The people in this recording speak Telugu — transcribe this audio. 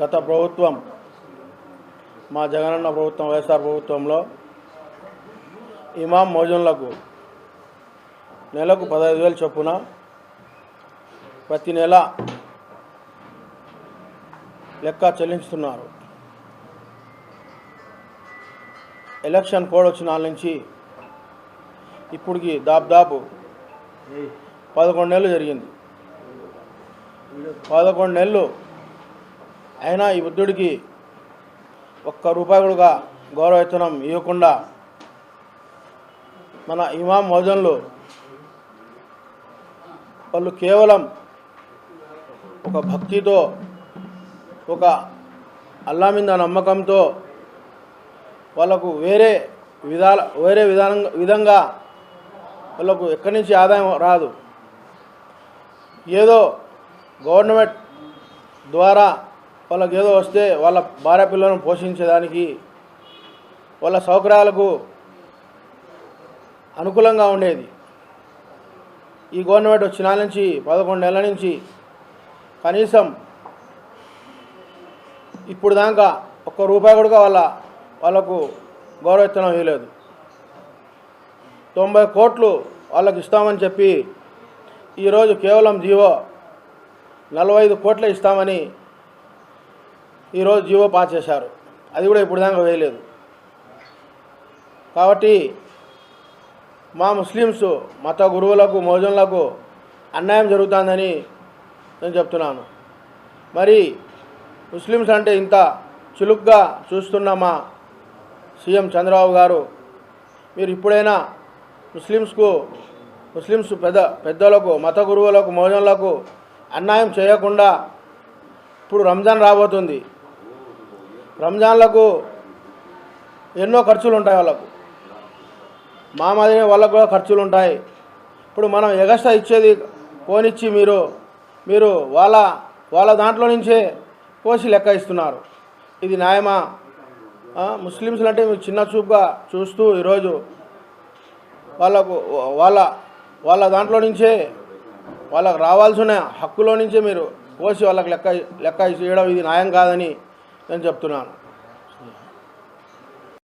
గత ప్రభుత్వం మా జగనన్న ప్రభుత్వం వైఎస్ఆర్ ప్రభుత్వంలో ఇమాం మోజన్లకు నెలకు పదహైదు వేలు చొప్పున ప్రతి నెల లెక్క చెల్లిస్తున్నారు ఎలక్షన్ కోడ్ వచ్చిన నుంచి ఇప్పటికి దాదాపు పదకొండు నెలలు జరిగింది. పదకొండు నెలలు అయినా ఈ వృద్ధుడికి ఒక్క రూపాయి కూడా గౌరవవేతనం ఇవ్వకుండా మన ఇమాం మోజన్లు వాళ్ళు కేవలం ఒక భక్తితో ఒక అల్లా మీద నమ్మకంతో వాళ్ళకు వేరే విధాల వేరే విధానంగా విధంగా వాళ్ళకు ఎక్కడి నుంచి ఆదాయం రాదు. ఏదో గవర్నమెంట్ ద్వారా వాళ్ళకి ఏదో వస్తే వాళ్ళ భార్య పిల్లలను పోషించడానికి వాళ్ళ సౌకర్యాలకు అనుకూలంగా ఉండేది. ఈ గవర్నమెంట్ వచ్చిన నుంచి పదకొండు నెలల నుంచి కనీసం ఇప్పుడు దాకా ఒక్క రూపాయి కూడా వాళ్ళ వాళ్ళకు గౌరవెత్తనం ఇవ్వలేదు. తొంభై కోట్లు వాళ్ళకి ఇస్తామని చెప్పి ఈరోజు కేవలం జీవో నలభై ఐదు కోట్లే ఇస్తామని ఈరోజు జీవో పాస్ చేశారు. అది కూడా ఇప్పుడు దాకా వేయలేదు. కాబట్టి మా ముస్లిమ్స్ మత గురువులకు మోజన్లకు అన్యాయం జరుగుతుందని నేను చెప్తున్నాను. మరి ముస్లిమ్స్ అంటే ఇంత చులుగ్గా చూస్తున్న మా సీఎం చంద్రబాబు గారు మీరు ఇప్పుడైనా ముస్లిమ్స్కు ముస్లిమ్స్ పెద్ద పెద్దలకు మత గురువులకు మోజన్లకు అన్యాయం చేయకుండా ఇప్పుడు రంజాన్ రాబోతుంది. రంజాన్లకు ఎన్నో ఖర్చులు ఉంటాయి వాళ్ళకు. మా మాదిరి వాళ్ళకు కూడా ఖర్చులు ఉంటాయి ఇప్పుడు మనం ఎగస్ట్రా ఇచ్చేది పోనిచ్చి మీరు మీరు వాళ్ళ వాళ్ళ దాంట్లో నుంచే కోసి లెక్క ఇస్తున్నారు. ఇది న్యాయమా? ముస్లిమ్స్లు అంటే మీరు చిన్న చూపుగా చూస్తూ ఈరోజు వాళ్ళకు వాళ్ళ వాళ్ళ దాంట్లో నుంచే వాళ్ళకు రావాల్సిన హక్కులో నుంచే మీరు కోసి వాళ్ళకి లెక్క లెక్క ఇవ్వడం ఇది న్యాయం కాదని నేను చెప్తున్నాను.